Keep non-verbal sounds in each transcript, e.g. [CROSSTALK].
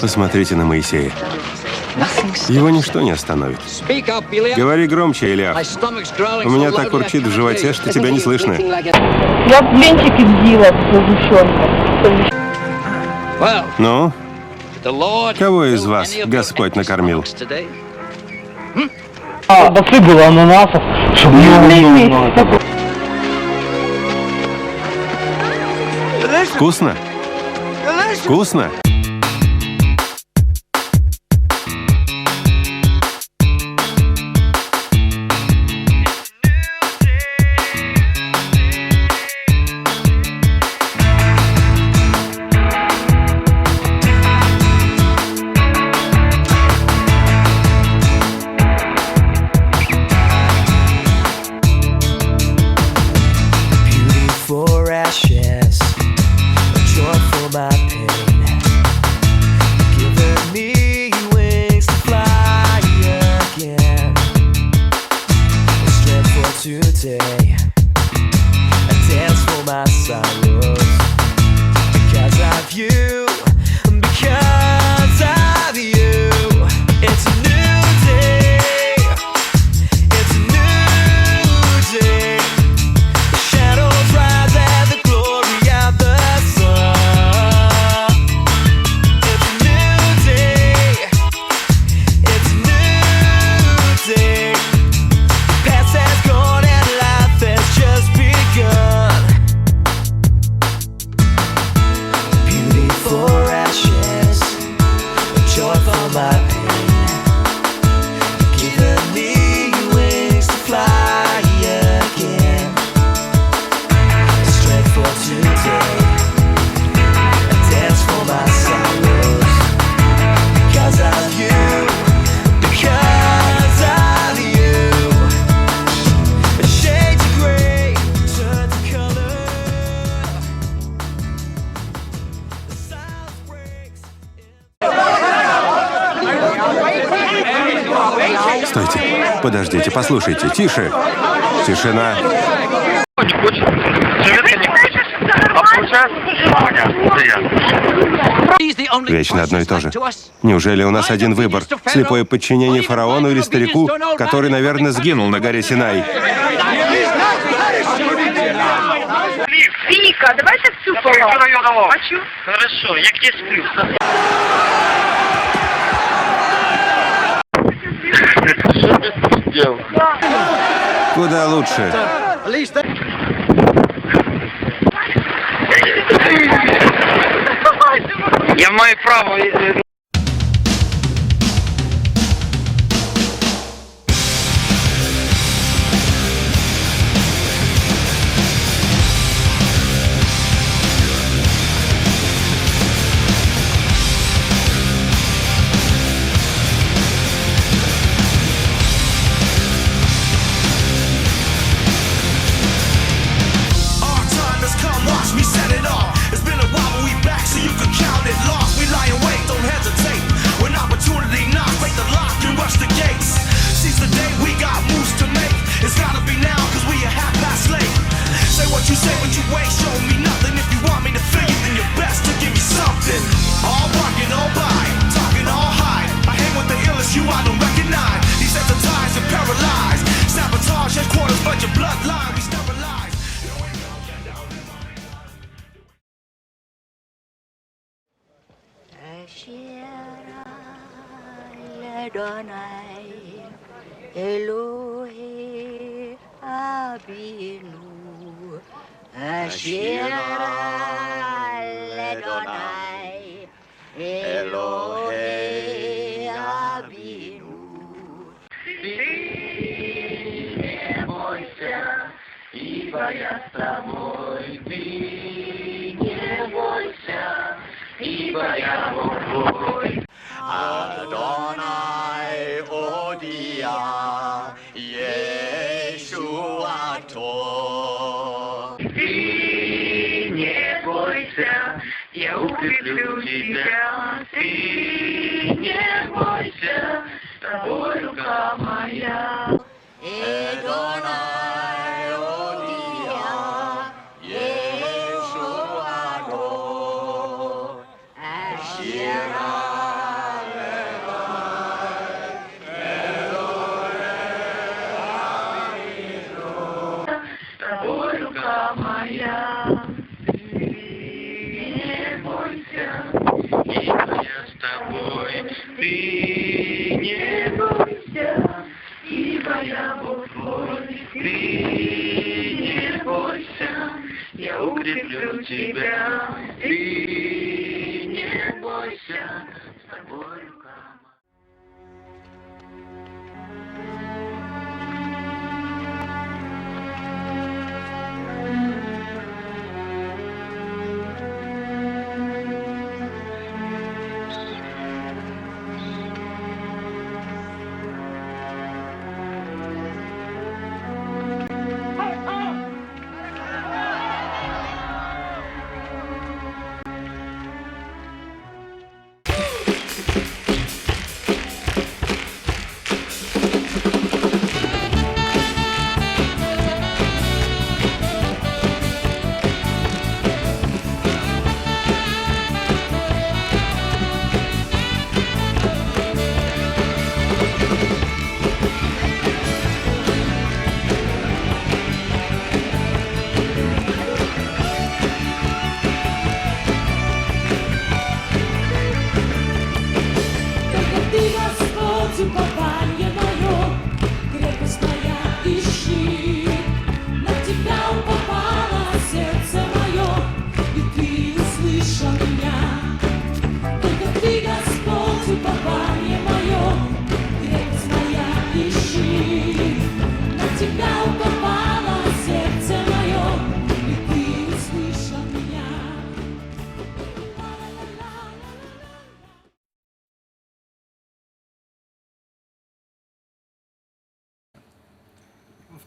Посмотрите на Моисея. Его ничто не остановит. Говори громче, Илья. У меня так урчит в животе, что тебя не слышно. Я в блинчики бдила возмущенно. Ну? Кого из вас Господь накормил? А, басы было ананасов, чтобы не ну, ну, ну, Вкусно? Вкусно? happiness, a joyful for послушайте, тише. Тишина. Вечно одно и то же. Неужели у нас один выбор? Слепое подчинение фараону или старику, который, наверное, сгинул на горе Синай? Велика, давайте всю Хочу. Хорошо, я где сплю? дел. Куда лучше. Я маю право. Э, you say, what you weigh, show me nothing. If you want me to feel you, then you're best to give me something. All rockin', all by, talking all high. I hang with the illest you I don't recognize. These Desensitized are paralyzed. Sabotage headquarters, but your bloodline, we sterilize. Adonai Elohe Abinu Ashira Ledonai Elohe Abinu бойся, ибо я с тобой, ты не бойся, ибо я Бог твой. Я укреплю тебя. Ты не бойся, укреплю тебя. Ты не бойся, с тобой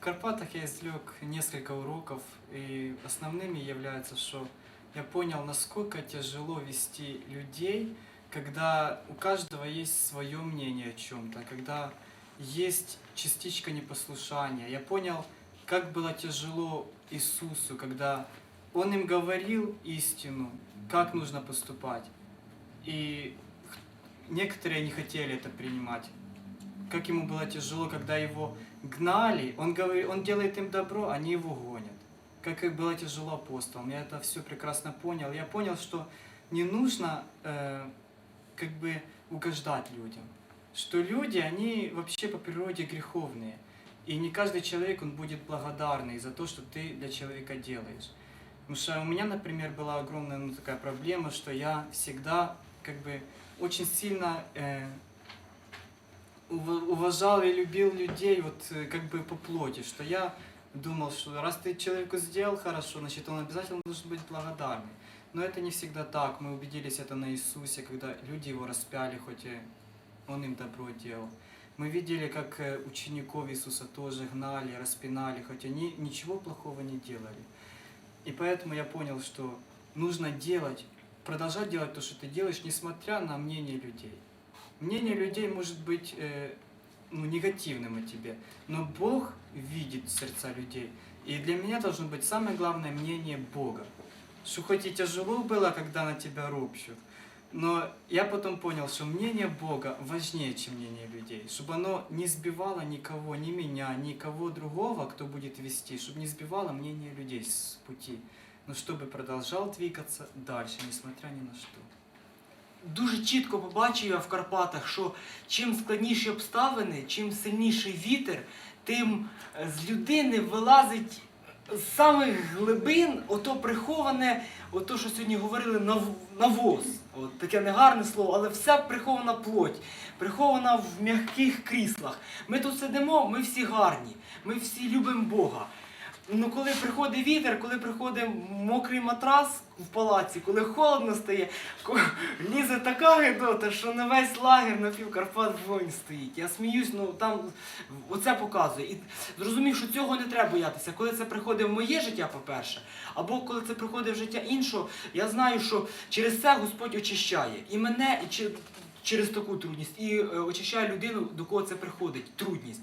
Карпатах я извлек несколько уроков, и основными является, что я понял, насколько тяжело вести людей, когда у каждого есть свое мнение о чем-то, когда есть частичка непослушания. Я понял, как было тяжело Иисусу, когда Он им говорил истину, как нужно поступать. И некоторые не хотели это принимать как ему было тяжело, когда его гнали, он, говорит, он делает им добро, они его гонят. Как и было тяжело апостолам. Я это все прекрасно понял. Я понял, что не нужно э, как бы угождать людям. Что люди, они вообще по природе греховные. И не каждый человек, он будет благодарный за то, что ты для человека делаешь. Потому что у меня, например, была огромная ну, такая проблема, что я всегда как бы очень сильно э, уважал и любил людей вот э, как бы по плоти, что я думал, что раз ты человеку сделал хорошо, значит он обязательно должен быть благодарный. Но это не всегда так. Мы убедились это на Иисусе, когда люди его распяли, хоть и он им добро делал. Мы видели, как э, учеников Иисуса тоже гнали, распинали, хоть они ничего плохого не делали. И поэтому я понял, что нужно делать, продолжать делать то, что ты делаешь, несмотря на мнение людей. Мнение людей может быть э, ну, негативным о тебе, но Бог видит сердца людей. И для меня должно быть самое главное мнение Бога. Что хоть и тяжело было, когда на тебя ропщут, но я потом понял, что мнение Бога важнее, чем мнение людей. Чтобы оно не сбивало никого, ни меня, никого другого, кто будет вести, чтобы не сбивало мнение людей с пути, но чтобы продолжал двигаться дальше, несмотря ни на что. Дуже чітко побачив я в Карпатах, що чим складніші обставини, чим сильніший вітер, тим е, з людини вилазить з самих глибин ото приховане, ото, що сьогодні говорили, нав- навоз. От таке негарне слово, але вся прихована плоть, прихована в м'яких кріслах. Ми тут сидимо, ми всі гарні, ми всі любимо Бога. Ну, коли приходить вітер, коли приходить мокрий матрас в палаці, коли холодно стає, ко- лізе така гидота, що на весь лагер на пів Карпат вогонь стоїть. Я сміюсь, ну там оце показує. І зрозумів, що цього не треба боятися. Коли це приходить в моє життя, по-перше, або коли це приходить в життя іншого, я знаю, що через це Господь очищає і мене, і через таку трудність, і е, очищає людину, до кого це приходить. Трудність.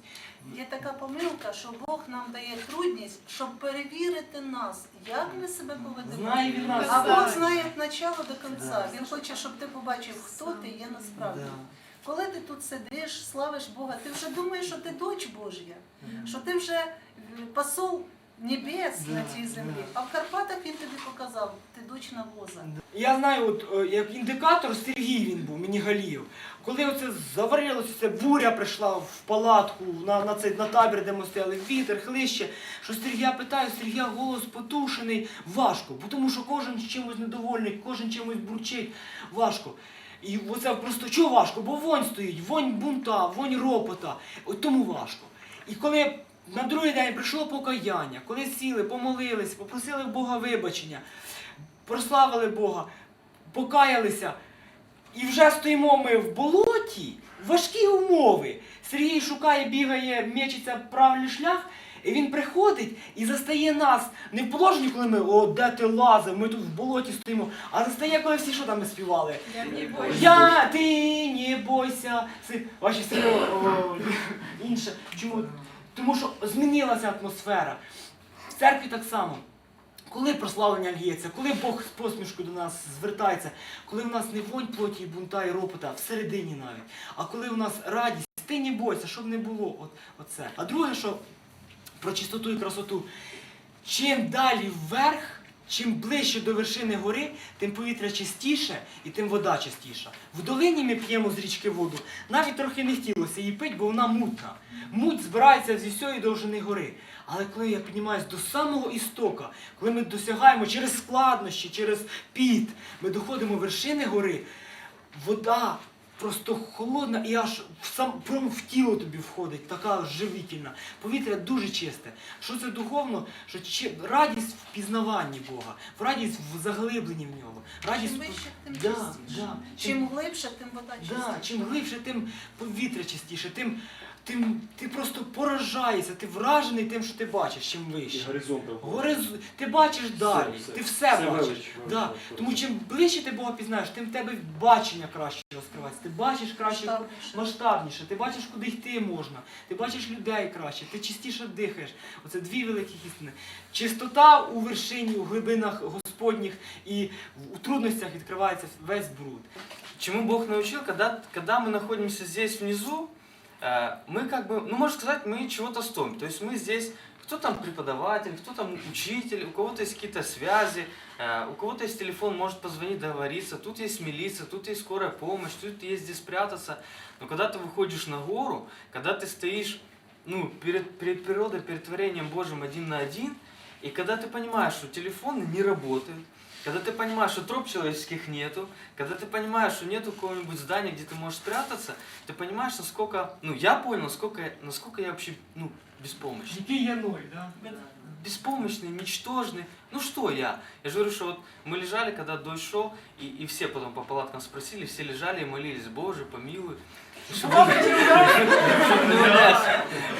Є така помилка, що Бог нам дає трудність, щоб перевірити нас, як ми себе поведемо. Знає він нас. А Бог знає від начала до кінця. Він хоче, щоб ти побачив, хто ти є насправді. Коли ти тут сидиш, славиш Бога, ти вже думаєш, що ти дочь Божя, що ти вже е, посол небес на цій землі. А в Карпатах він тобі показав, ти дочь навоза. Я знаю, от е, як індикатор Сергій він був, мені Галіїв. Коли оце заварилося, це буря прийшла в палатку, на, на, цей, на табір, де ми стояли, вітер, хлище, що Сергія питаю, Сергія голос потушений, важко, бо тому що кожен чимось недовольний, кожен чимось бурчить, важко. І оце просто чого важко? Бо вонь стоїть, вонь бунта, вонь ропота, от тому важко. І коли на другий день прийшло покаяння, коли сіли, помолились, попросили в Бога вибачення, прославили Бога, покаялися. І вже стоїмо ми в болоті, важкі умови. Сергій шукає, бігає, мечиться правильний шлях, і він приходить і застає нас не в положенні, коли ми о, де ти лазив, ми тут в болоті стоїмо, а застає, коли всі що там ми співали. Я, ти не бойся. Ваші сили інше. Чому? Тому що змінилася атмосфера. В церкві так само. Коли прославлення лється, коли Бог з посмішкою до нас звертається, коли в нас не вонь плоті, і бунта і ропота, всередині навіть, а коли у нас радість, ти не бойся, щоб не було. От, оце. А друге, що про чистоту і красоту. Чим далі вверх, чим ближче до вершини гори, тим повітря чистіше і тим вода чистіша. В долині ми п'ємо з річки воду. Навіть трохи не хотілося її пити, бо вона мутна. Муть збирається зі всієї довжини гори. Але коли я піднімаюсь до самого істока, коли ми досягаємо через складнощі, через піт, ми доходимо вершини гори, вода просто холодна і аж в сам прямо в тіло тобі входить, така живительна. Повітря дуже чисте. Що це духовно? Що чи- радість в пізнаванні Бога, в радість в заглибленні в нього. Радість Чим вище, тим да, чистіше. да. Чим глибше, тим вода Да, чим глибше, тим повітря чистіше, тим, тим ти просто поражаєшся, ти вражений тим, що ти бачиш, чим вище. Гориз... Ти бачиш далі, ти все, бачиш. Да. Тому чим ближче ти Бога пізнаєш, тим в тебе бачення краще розкривається. Ти бачиш краще Масштабніше. масштабніше, ти бачиш, куди йти можна, ти бачиш людей краще, ти чистіше дихаєш. Оце дві великі істини. Чистота у вершині, у глибинах Господніх і в- у трудностях відкривається весь бруд. Чему Бог научил, когда, когда мы находимся здесь внизу, э, мы как бы, ну можно сказать, мы чего-то стоим. То есть мы здесь, кто там преподаватель, кто там учитель, у кого-то есть какие-то связи, э, у кого-то есть телефон, может позвонить, договориться, тут есть милиция, тут есть скорая помощь, тут есть где спрятаться. Но когда ты выходишь на гору, когда ты стоишь ну, перед, перед природой, перед творением Божьим один на один, и когда ты понимаешь, что телефоны не работают, когда ты понимаешь, что троп человеческих нету, когда ты понимаешь, что нету какого-нибудь здания, где ты можешь спрятаться, ты понимаешь, насколько, ну, я понял, насколько, насколько я вообще, ну, беспомощный. Який є ноль, да? Беспомощный, ничтожный. Ну что я? Я же говорю, что вот мы лежали, когда дождь шел, и, и все потом по палаткам спросили, все лежали и молились, Боже, помилуй. Умять.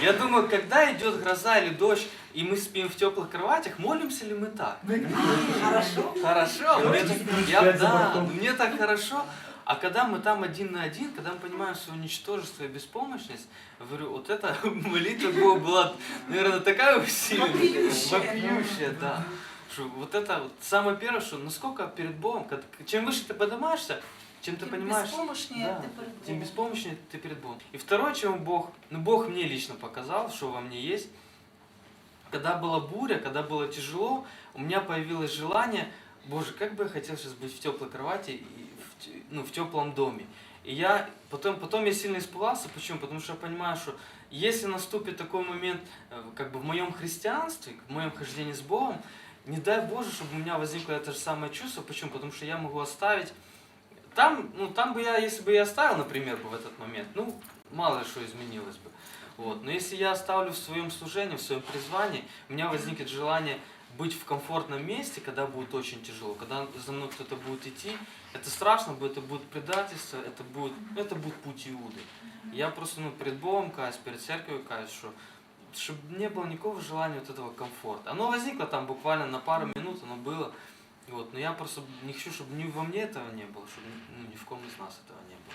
Я думаю, когда идет гроза или дождь, и мы спим в теплых кроватях, молимся ли мы так? Хорошо. Хорошо, я, мне так хорошо. А когда мы там один на один, когда мы понимаем свое ничтожество и беспомощность, я говорю, вот эта [LAUGHS] молитва была, наверное, такая усиленная. Вопиющая. Да. Что вот это вот самое первое, что насколько перед Богом, чем выше ты поднимаешься, чем ты Тим понимаешь, безпомощніше да, ти перед тем Богом. беспомощнее ты перед Богом. И второе, чему Бог, ну Бог мне лично показал, что во мне есть, когда была буря, когда было тяжело, у меня появилось желание боже, как бы я хотел сейчас быть в теплой кровати и ну, в теплом доме. И я потом, потом я сильно испугался. Почему? Потому что я понимаю, что если наступит такой момент, э, как бы в моем христианстве, в моем хождении с Богом, не дай Боже, чтобы у меня возникло это же самое чувство. Почему? Потому что я могу оставить там, ну, там бы я, если бы я оставил, например, бы в этот момент, ну, мало что изменилось бы. Вот. Но если я оставлю в своем служении, в своем призвании, у меня возникнет желание быть в комфортном месте, когда будет очень тяжело, когда за мной кто-то будет идти, это страшно будет, это будет предательство, это будет, это будет путь Иуды. Я просто ну, перед Богом каюсь, перед церковью каюсь, что чтобы не было никакого желания вот этого комфорта. Оно возникло там буквально на пару минут, оно было. Вот, но я просто не хочу, чтобы ни во мне этого не было, чтобы ну, ни в ком из нас этого не было.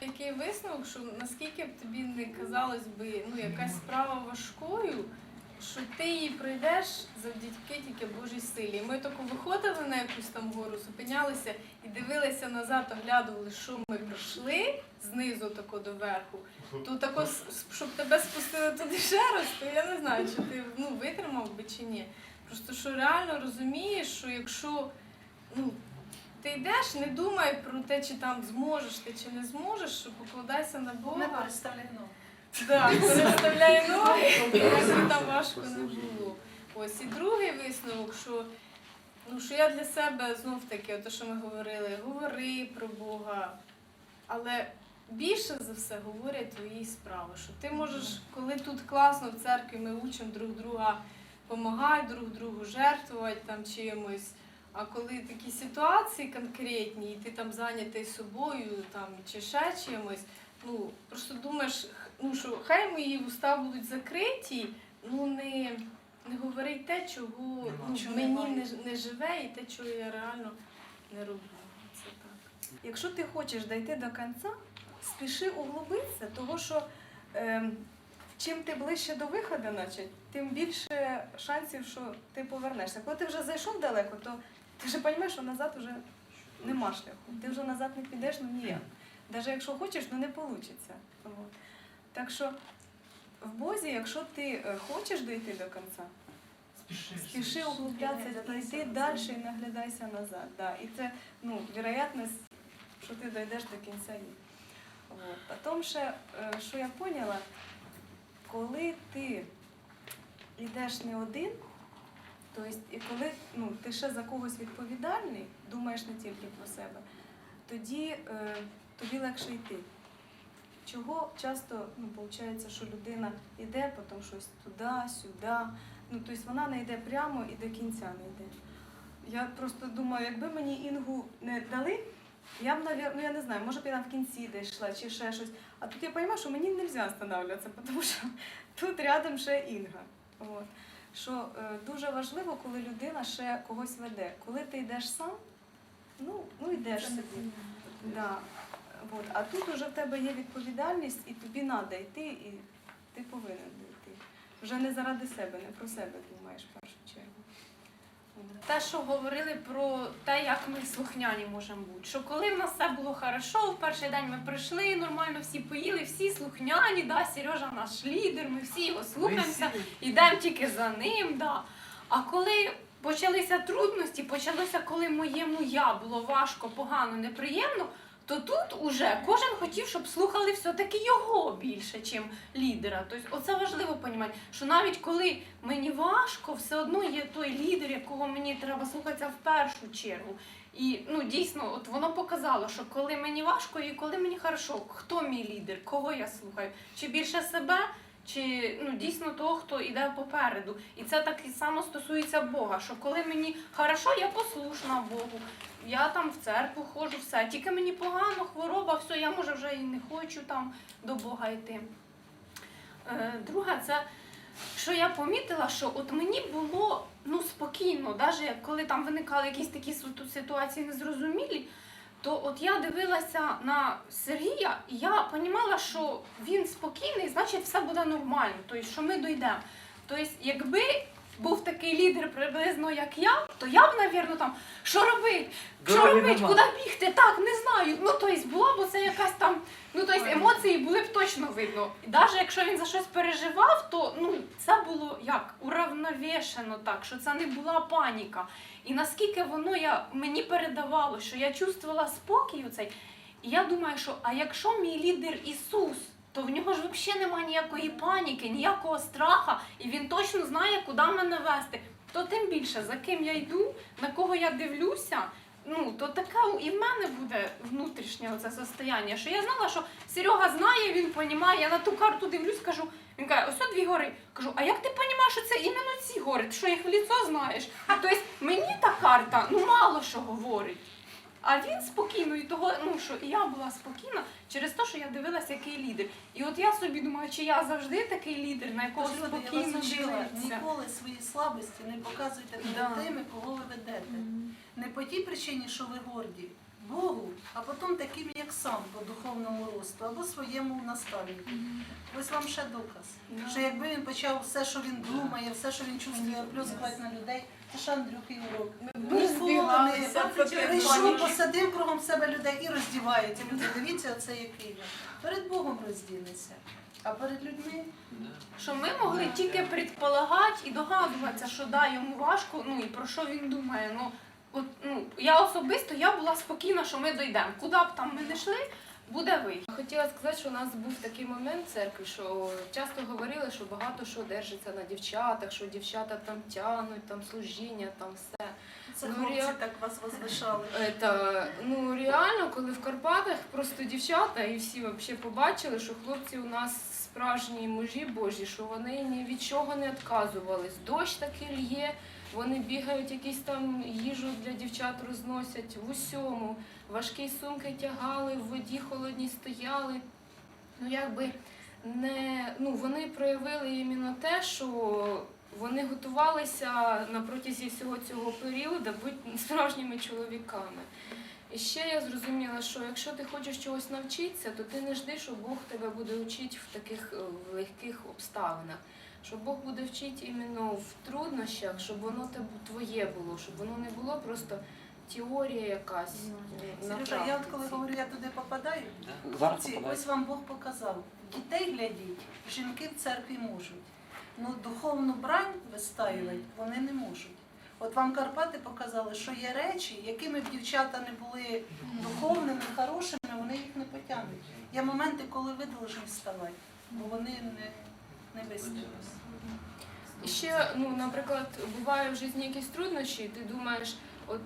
Який висновок, що наскільки б тобі не казалось би, ну якась справа важкою, що ти її пройдеш завдяки тільки Божій силі. Ми тако виходили на якусь там гору, зупинялися і дивилися назад, оглядували, що ми пройшли знизу тако до верху. То тако, щоб тебе спустили туди ще раз, то я не знаю, чи ти ну, витримав би чи ні. Просто що реально розумієш, що якщо ну, ти йдеш, не думай про те, чи там зможеш ти чи не зможеш, що покладайся на Не Бога. переставляй ногу. Да, [LAUGHS] переставляй ноги, як там важко не було. Ось і другий висновок, що, ну, що я для себе знов таки, те, що ми говорили, говори про Бога, але більше за все говорять твої справи. Що ти можеш, коли тут класно в церкві ми учимо друг друга допомагати друг другу, жертвувати там чимось. А коли такі ситуації конкретні, і ти там зайнятий собою там, чи ще чимось, ну просто думаєш, ну що хай мої уста будуть закриті, ну не, не говори те, чого ну, мені не, не живе, і те, чого я реально не роблю. Це так. Якщо ти хочеш дійти до кінця, спіши углубитися, того що ем, чим ти ближче до виходу, значить, тим більше шансів, що ти повернешся. Коли ти вже зайшов далеко, то ти вже розумієш, що назад вже нема шляху. Ти вже назад не підеш ну ніяк. Навіть якщо хочеш, ну не вийде. Так що в Бозі, якщо ти е, хочеш дійти до кінця, спіши углублятися йти далі і наглядайся назад. Да. І це ну, вероятність, що ти дійдеш до кінця є. Вот. Потім ще, е, що я поняла, коли ти йдеш не один, то і коли ну, ти ще за когось відповідальний, думаєш не тільки про себе, тоді е, тобі легше йти. Чого часто ну, виходить, що людина йде, потім щось туди, сюди. Ну, тобто вона не йде прямо і до кінця не йде. Я просто думаю, якби мені інгу не дали, я б, ну я не знаю, може б я в кінці десь йшла чи ще щось. А тут я розумію, що мені не можна останавливатися, тому що [LAUGHS] тут рядом ще інга. От. Що е, дуже важливо, коли людина ще когось веде. Коли ти йдеш сам, ну, ну йдеш собі. Да. От. А тут уже в тебе є відповідальність, і тобі треба йти, і ти повинен йти. Вже не заради себе, не про себе думаєш в першу чергу. Те, що говорили про те, як ми слухняні можемо бути. Що коли в нас все було хорошо, в перший день ми прийшли, нормально всі поїли, всі слухняні, да, Сережа наш лідер, ми всі його слухаємося, йдемо тільки за ним. Да. А коли почалися трудності, почалося, коли моєму я було важко, погано, неприємно, то тут уже кожен хотів, щоб слухали все-таки його більше, чим лідера. Тобто, оце важливо розуміти, що навіть коли мені важко, все одно є той лідер, якого мені треба слухатися в першу чергу. І ну дійсно, от воно показало, що коли мені важко і коли мені хорошо, хто мій лідер, кого я слухаю, чи більше себе, чи ну дійсно того, хто йде попереду. І це так і само стосується Бога. Що коли мені хорошо, я послушна Богу. Я там в церкву ходжу, все. Тільки мені погано, хвороба, все, я може вже і не хочу там до Бога йти. Е, Друге, це що я помітила, що от мені було ну спокійно, навіть коли там виникали якісь такі ситуації незрозумілі, то от я дивилася на Сергія, і я розуміла, що він спокійний, значить все буде нормально, тобто, що ми дійдемо. Тобто, якби був такий лідер приблизно як я, то я б, навірно, там, що робить? Що Дороги робить? нема. Куди бігти? Так, не знаю. Ну, тобто була б це якась там, ну, тобто емоції були б точно видно. І навіть якщо він за щось переживав, то ну, це було як уравновішено так, що це не була паніка. І наскільки воно я, мені передавало, що я чувствувала спокій у цей. І я думаю, що а якщо мій лідер Ісус, то в нього ж взагалі немає ніякої паніки, ніякого страха, і він точно знає, куди мене вести. То тим більше, за ким я йду, на кого я дивлюся, ну то таке і в мене буде внутрішнє оце состояння, що я знала, що Серега знає, він розуміє, я на ту карту дивлюсь, кажу, він каже, ось от дві гори. Кажу, а як ти розумієш, що це іменно ці гори? Ти що їх в ліцо знаєш? Тобто мені та карта ну мало що говорить. А він спокійно, і того, ну що і я була спокійна через те, що я дивилася, який лідер. І от я собі думаю, чи я завжди такий лідер, на якого люди, я спокійно вас вчила, ніколи свої слабості не показуйте перед Да. тими, кого ви ведете. Не по тій причині, що ви горді, Богу, а потім таким, як сам по духовному росту, або своєму наставнику. Ось вам ще доказ. Да. Що якби він почав все, що він думає, все, що він чувствує, плюскувати на людей, це ж Андрюхи урок. Прийшов, посадив кругом себе людей і роздівається. Люди, дивіться, оце який. Перед Богом роздінеться, а перед людьми Що ми могли тільки предполагати і догадуватися, що да, йому важко, ну і про що він думає. Ну, от, ну, я особисто я була спокійна, що ми дійдемо. Куди б там ми не йшли, буде вихід. Хотіла сказати, що у нас був такий момент в церкві, що часто говорили, що багато що держиться на дівчатах, що дівчата там тянуть, там служіння, там все. це Ну, хлопці ре- так вас возвишали. Это, ну реально, коли в Карпатах просто дівчата і всі взагалі побачили, що хлопці у нас справжні мужі Божі, що вони ні від чого не відказувались. Дощ таки лє, вони бігають, якісь там їжу для дівчат розносять в усьому. Важкі сумки тягали, в воді холодній стояли. Ну якби не ну вони проявили іменно те, що вони готувалися на протязі всього цього періоду бути справжніми чоловіками. І ще я зрозуміла, що якщо ти хочеш чогось навчитися, то ти не жди, що Бог тебе буде вчити в таких е, легких обставинах. Що Бог буде вчити іменно в труднощах, щоб воно тебе твоє було, щоб воно не було просто теорія якась. на Сережа, я от коли говорю, я туди попадаю, ці, ось вам Бог показав. Дітей глядіть, жінки в церкві можуть. Ну, духовну брань вистаювати вони не можуть. От вам Карпати показали, що є речі, якими б дівчата не були духовними, хорошими, вони їх не потягнуть. Є моменти, коли ви повинні вставати, бо вони не, не вистоять. І ще, ну, наприклад, буває в житті якісь труднощі, ти думаєш, от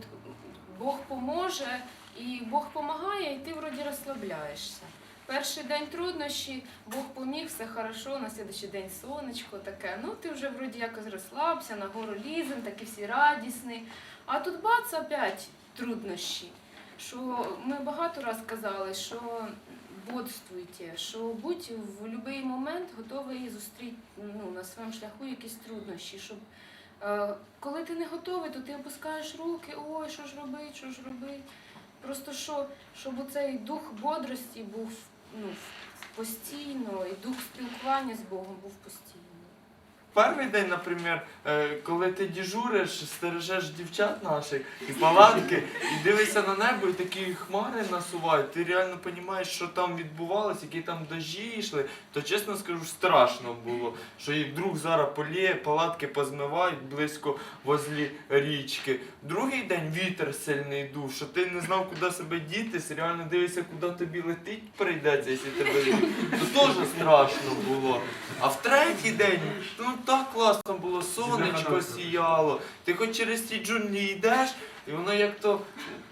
Бог поможе, і Бог допомагає, і ти вроді розслабляєшся. Перший день труднощі, Бог поміг, все хорошо, на слідчий день сонечко таке. Ну, ти вже вроді якось розслабся, на гору лізем, такі всі радісні. А тут бац, опять труднощі. Що ми багато раз казали, що бодствуйте, що будь в будь-який момент готовий зустріти ну, на своєму шляху якісь труднощі. Щоб, е, коли ти не готовий, то ти опускаєш руки, ой, що ж робити, що ж робити. Просто що, щоб цей дух бодрості був ну, постійно, і дух спілкування з Богом був постійно. Перший день, наприклад, е, коли ти діжуриш, стережеш дівчат наших і палатки, і дивишся на небо, і такі хмари насувають, ти реально розумієш, що там відбувалося, які там дожі йшли, то чесно скажу, страшно було, що їх друг зараз поліє, палатки позмивають близько возлі річки. Другий день вітер сильний дув, що ти не знав, куди себе дітись, реально дивишся, куди тобі летить прийдеться, якщо тебе то теж страшно було. А в третій день, ну так класно було, сонечко сіяло. Ти хоч через ті джунглі йдеш, і воно як то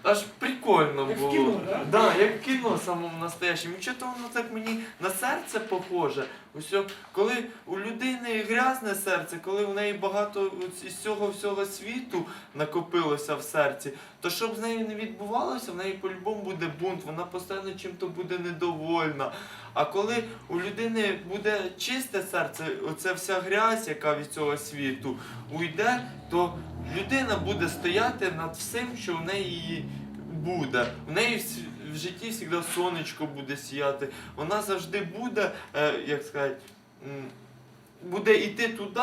аж прикольно Як в було. кіно, да? Да, як в кіно самому настоящому. І чого воно так мені на серце похоже. Усьо, коли у людини грязне серце, коли в неї багато із цього всього світу накопилося в серці, то щоб з нею не відбувалося, в неї по-любому буде бунт, вона постійно чим-то буде недовольна. А коли у людини буде чисте серце, оця вся грязь, яка від цього світу уйде, то людина буде стояти над всім, що в неї буде. У неї в житті завжди сонечко буде сіяти. Вона завжди буде, е, як сказати, буде йти туди,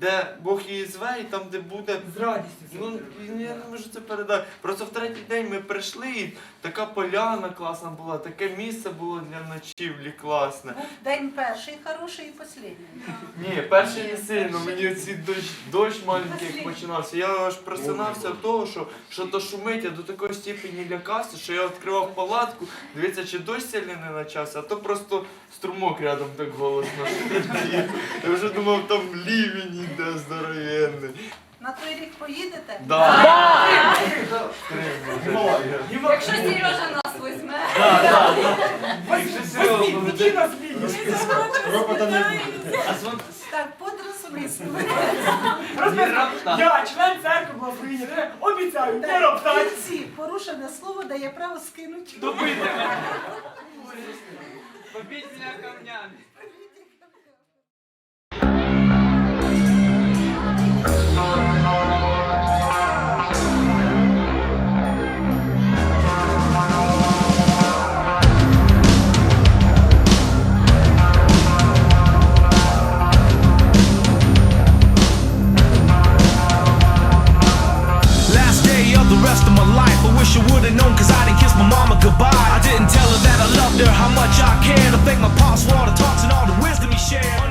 де Бог її зве, і там, де буде. З радістю. це Ну, зробили. я не можу це передати. Просто в третій день ми прийшли, і така поляна класна була, таке місце було для ночівлі класне. Був день перший хороший і останній. Ні, перший не сильно, мені оці дощ, дощ маленький як починався. Я аж просинався від того, що, що то шумить, я до такої степені лякався, що я відкривав палатку, дивіться, чи дощ сильно не почався, а то просто струмок рядом так голосно. Я вже думав, там лівень іде здоровенний. На той рік поїдете? Да. Якщо Сережа нас візьме. Якщо серйозно, ну, де- А звон- Так, подросли. Я, член церкви благословення, обіцяю, не В роптать. порушене слово дає право скинути. Добити. Побіть мене камнями. my mama goodbye. I didn't tell her that I loved her, how much I cared. I thank my pops for all the talks and all the wisdom he shared.